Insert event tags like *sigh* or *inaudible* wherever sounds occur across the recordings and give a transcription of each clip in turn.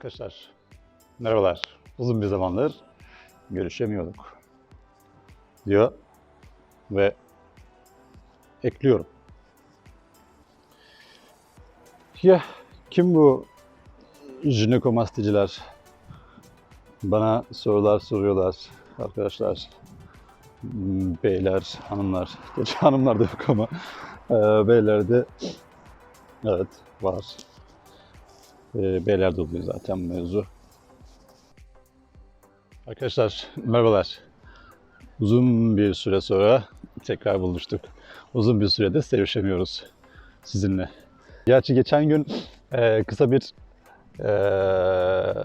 Arkadaşlar merhabalar. Uzun bir zamandır görüşemiyorduk. Diyor ve ekliyorum. Ya kim bu jinekomasticiler? Bana sorular soruyorlar arkadaşlar. Hmm, Beyler, hanımlar. Gerçi hanımlar da yok ama e, beyler de evet var. E, beyler de oluyor zaten mevzu. Arkadaşlar merhabalar. Uzun bir süre sonra tekrar buluştuk. Uzun bir süredir sevişemiyoruz sizinle. Gerçi geçen gün e, kısa bir e,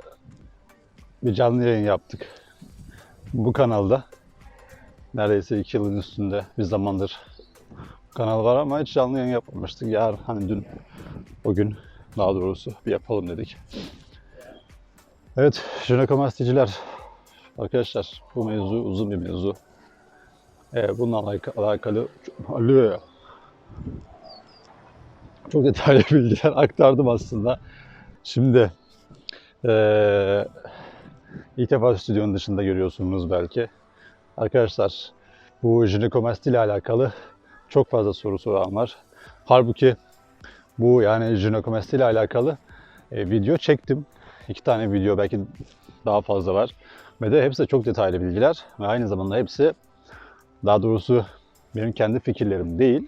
bir canlı yayın yaptık. Bu kanalda. Neredeyse iki yılın üstünde bir zamandır kanal var ama hiç canlı yayın yapmamıştık. Yarın hani dün o gün daha doğrusu bir yapalım dedik. Evet, jinekomasticiler. Arkadaşlar bu mevzu uzun bir mevzu. Ee, bununla alaka- alakalı Alo. çok detaylı *laughs* bilgiler aktardım aslında. Şimdi ee, ilk defa stüdyonun dışında görüyorsunuz belki. Arkadaşlar bu jinekomasti ile alakalı çok fazla soru soran var. Halbuki bu yani jinekomasti ile alakalı e, video çektim. İki tane video belki daha fazla var. Ve de hepsi çok detaylı bilgiler. Ve aynı zamanda hepsi daha doğrusu benim kendi fikirlerim değil.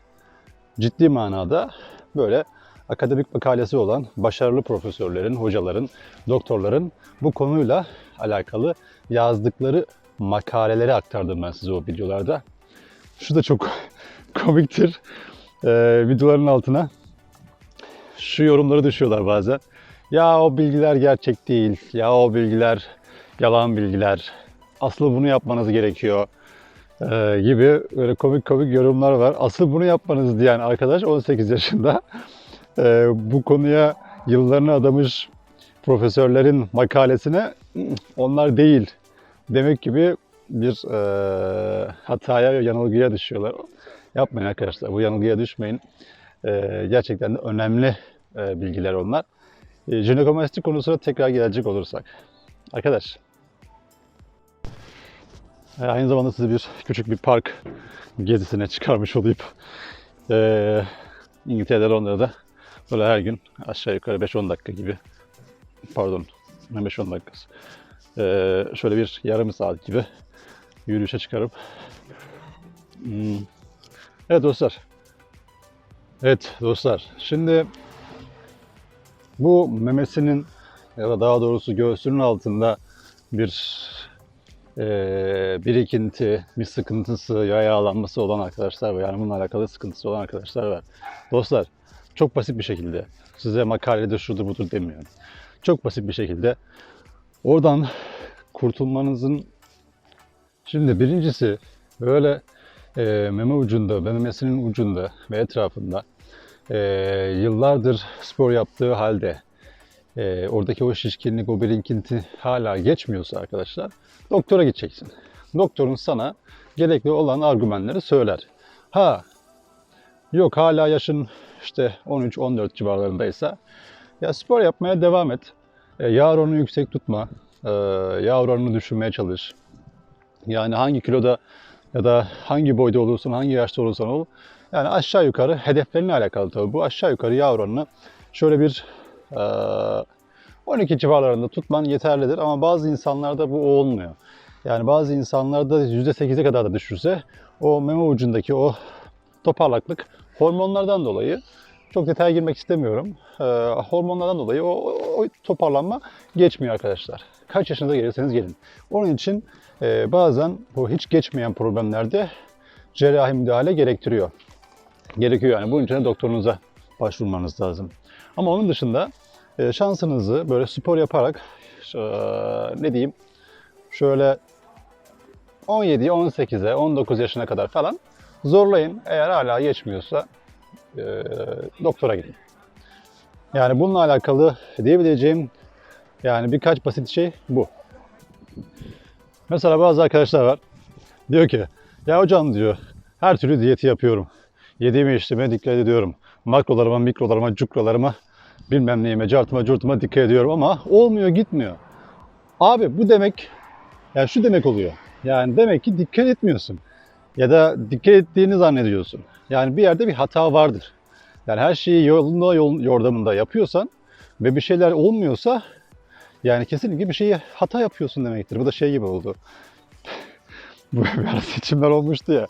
Ciddi manada böyle akademik makalesi olan başarılı profesörlerin, hocaların, doktorların bu konuyla alakalı yazdıkları makaleleri aktardım ben size o videolarda. Şu da çok *laughs* komiktir. Ee, videoların altına şu yorumları düşüyorlar bazen. Ya o bilgiler gerçek değil. Ya o bilgiler yalan bilgiler. Aslı bunu yapmanız gerekiyor. Ee, gibi böyle komik komik yorumlar var. Asıl bunu yapmanız diyen arkadaş 18 yaşında. Ee, bu konuya yıllarını adamış profesörlerin makalesine "Mm, onlar değil demek gibi bir e, hataya, yanılgıya düşüyorlar. Yapmayın arkadaşlar, bu yanılgıya düşmeyin. E, gerçekten de önemli e, bilgiler onlar. E, jinekomasti konusuna tekrar gelecek olursak. Arkadaş, e, aynı zamanda sizi bir küçük bir park gezisine çıkarmış olayım. E, İngiltere'de Londra'da böyle her gün aşağı yukarı 5-10 dakika gibi pardon 5-10 dakikası e, şöyle bir yarım saat gibi yürüyüşe çıkarıp Hmm. Evet dostlar. Evet dostlar. Şimdi bu memesinin ya da daha doğrusu göğsünün altında bir e, birikinti, bir sıkıntısı, yağlanması olan arkadaşlar var. Yani bununla alakalı sıkıntısı olan arkadaşlar var. Dostlar çok basit bir şekilde size makalede şudur budur demiyorum. Çok basit bir şekilde oradan kurtulmanızın şimdi birincisi böyle e, meme ucunda, memesinin ucunda ve etrafında e, yıllardır spor yaptığı halde e, oradaki o şişkinlik, o birikinti hala geçmiyorsa arkadaşlar doktora gideceksin. Doktorun sana gerekli olan argümanları söyler. Ha yok hala yaşın işte 13-14 civarlarındaysa ya spor yapmaya devam et. E, yağ oranını yüksek tutma. E, yağ oranını düşürmeye çalış. Yani hangi kiloda ya da hangi boyda olursan, hangi yaşta olursan ol. Yani aşağı yukarı hedeflerine alakalı tabii bu. Aşağı yukarı yağ oranını şöyle bir 12 civarlarında tutman yeterlidir. Ama bazı insanlarda bu olmuyor. Yani bazı insanlarda %8'e kadar da düşürse o meme ucundaki o toparlaklık hormonlardan dolayı çok detaya girmek istemiyorum. Ee, hormonlardan dolayı o, o, o toparlanma geçmiyor arkadaşlar. Kaç yaşınıza gelirseniz gelin. Onun için e, bazen bu hiç geçmeyen problemlerde cerrahi müdahale gerektiriyor. Gerekiyor yani. Bunun için de doktorunuza başvurmanız lazım. Ama onun dışında e, şansınızı böyle spor yaparak e, ne diyeyim şöyle 17'ye, 18'e, 19 yaşına kadar falan zorlayın. Eğer hala geçmiyorsa e, doktora gidin. Yani bununla alakalı diyebileceğim yani birkaç basit şey bu. Mesela bazı arkadaşlar var. Diyor ki ya hocam diyor her türlü diyeti yapıyorum. Yediğime içtiğime dikkat ediyorum. Makrolarıma, mikrolarıma, cukralarıma bilmem neyime, cartıma, curtuma dikkat ediyorum ama olmuyor gitmiyor. Abi bu demek yani şu demek oluyor. Yani demek ki dikkat etmiyorsun. Ya da dikkat ettiğini zannediyorsun. Yani bir yerde bir hata vardır. Yani her şeyi yolunda yol, yordamında yapıyorsan ve bir şeyler olmuyorsa yani kesinlikle bir şeyi hata yapıyorsun demektir. Bu da şey gibi oldu. *laughs* Bu bir ara seçimler olmuştu ya.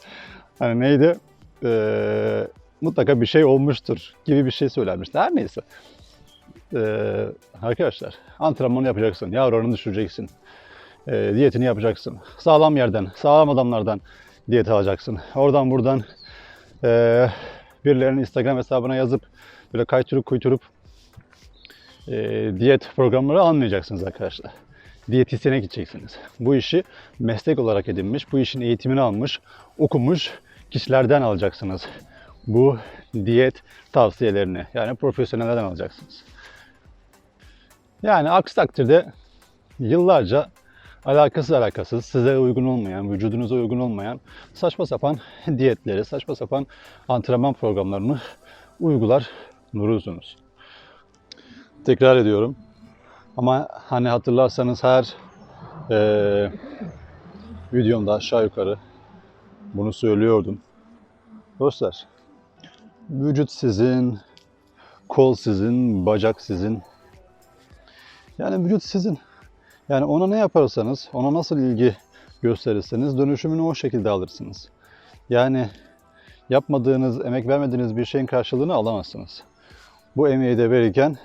Hani neydi? Ee, mutlaka bir şey olmuştur gibi bir şey söylenmişti. Her neyse. Ee, arkadaşlar antrenmanı yapacaksın. Yağ oranını düşüreceksin. Ee, diyetini yapacaksın. Sağlam yerden, sağlam adamlardan diyet alacaksın. Oradan buradan ee, birilerinin Instagram hesabına yazıp böyle kaytırıp kuyturup e, diyet programları almayacaksınız arkadaşlar. Diyetisyene gideceksiniz. Bu işi meslek olarak edinmiş, bu işin eğitimini almış, okumuş kişilerden alacaksınız. Bu diyet tavsiyelerini yani profesyonellerden alacaksınız. Yani aksi takdirde yıllarca alakasız alakasız, size uygun olmayan, vücudunuza uygun olmayan saçma sapan *laughs* diyetleri, saçma sapan antrenman programlarını uygular durursunuz. Tekrar ediyorum. Ama hani hatırlarsanız her eee videomda aşağı yukarı bunu söylüyordum. Dostlar, vücut sizin, kol sizin, bacak sizin. Yani vücut sizin. Yani ona ne yaparsanız, ona nasıl ilgi gösterirseniz dönüşümünü o şekilde alırsınız. Yani yapmadığınız, emek vermediğiniz bir şeyin karşılığını alamazsınız. Bu emeği de verirken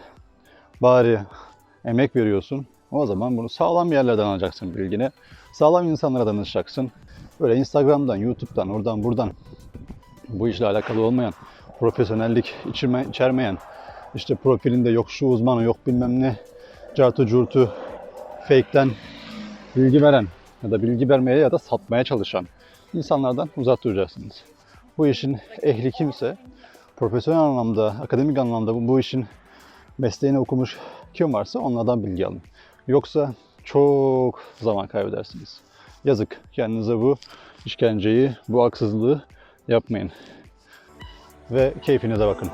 bari emek veriyorsun. O zaman bunu sağlam yerlerden alacaksın bilgini. Sağlam insanlara danışacaksın. Böyle Instagram'dan, YouTube'dan, oradan buradan bu işle alakalı olmayan, profesyonellik içirme, içermeyen, işte profilinde yok şu uzmanı, yok bilmem ne, cartı curtu, fake'ten bilgi veren ya da bilgi vermeye ya da satmaya çalışan insanlardan uzak duracaksınız. Bu işin ehli kimse, profesyonel anlamda, akademik anlamda bu, işin mesleğini okumuş kim varsa onlardan bilgi alın. Yoksa çok zaman kaybedersiniz. Yazık. Kendinize bu işkenceyi, bu haksızlığı yapmayın. Ve keyfinize bakın.